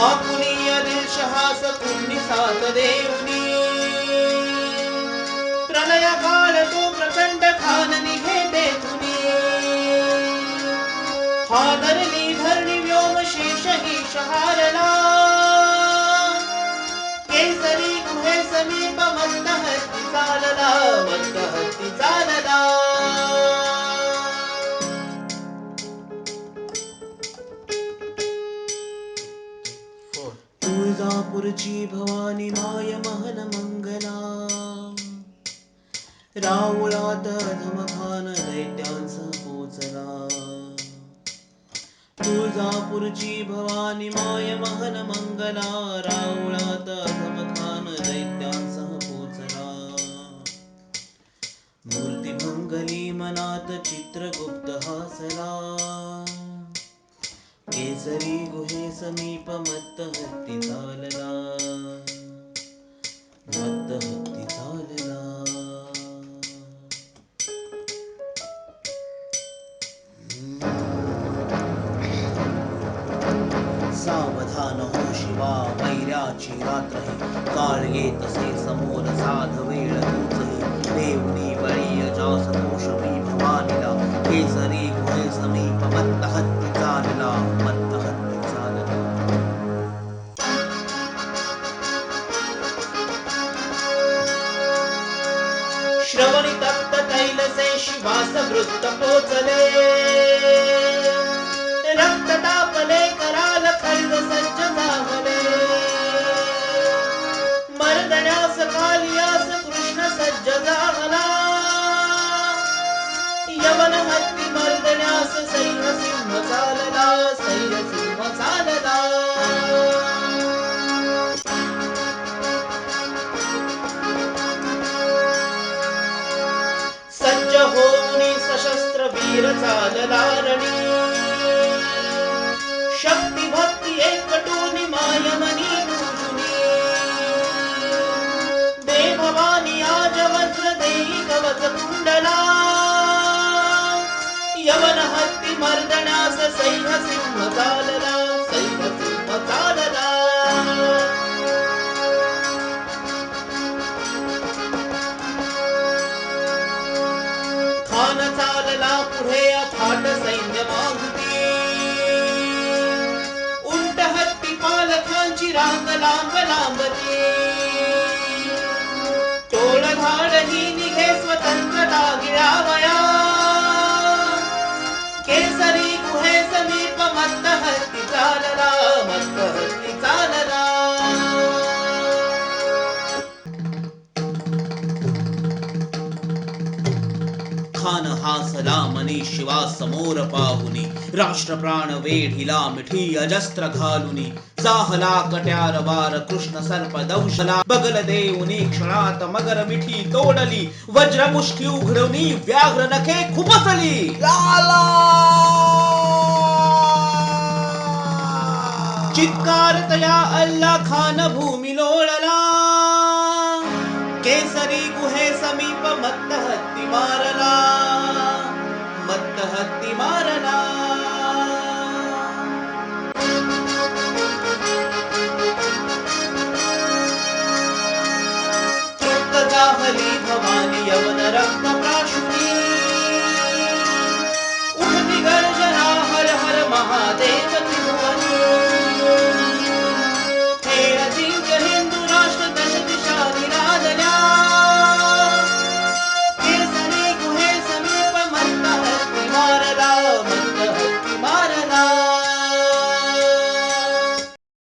हा कुणी दिल शहा सकुंडी सात देवनी तुळजापूरची भवानी माय महन मंगला। राऊळात धमखान दैत्यांस पोचला। तुळजापूरची भवानी माय महन मंगला राऊळात धमखान दैत्यांस पोचला। मूर्ती मंगली मनात चित्रगुप्त हासला। केसरी गुहे समीप मत्त हत्तीचा सावधान हो शिवा वैराची रात्र काळ येत असे समोर साध वेळ तूच देवनी बळी जास दोष मी भवानीला केसरी गुहे समीप मत्त हत्ती चालला मत्त हत्ती चालला। श्रवणी तप्त तैलसे शिवास वृत्त पोचले वीर चालला रणी शक्ती भक्ती एकटूनी मायमनी पूजुनी। दे भवानी आज वज्र देई कवच कुंडला यवन हत्ती मर्दनास सैन सिंह चालला लांब रांग लांब लांबती टोळ धाड ही निघे स्वतंत्र. ಮಹಾನಹ ಸದಾಮನಿ ಶಿವ ಸಮೋರ ಪಾಹುನಿ ರಾಷ್ಟ್ರ ಪ್ರಾಣವೇಢಿಲಾ ಮಿಠಿ ಅಜಸ್ತ್ರ ಘಾಲುನಿ ಸಾಹಲಾ ಕಟ್ಯಾರ ವಾರ ಕೃಷ್ಣ ಸರ್ಪ ದೌಶಲ ಬಗಲ ದೇವುನಿ ಕ್ಷಣಾತ ಮಗರ ಮಿಠಿ ತೋಡಲಿ ವಜ್ರ ಮುಷ್ಟಿ ಉಘಡವನಿ ವ್ಯಾಘ್ರ ನಖೆ ಖುಪಸಲಿ ಲಾಲಾ ಚಿತ್ಕಾರತಯ ಅಲ್ಲ ಖಾನ ಭೂಮಿ ಲೋಳಲ ಕೇಸರಿ ಗುಹೆ ಸಮೀಪ ಮತ್ತ मारला मत्त हत्ती मारला तृप्त भवानी यवन रक्त प्राशुनी। उठती गर्जना हर हर महा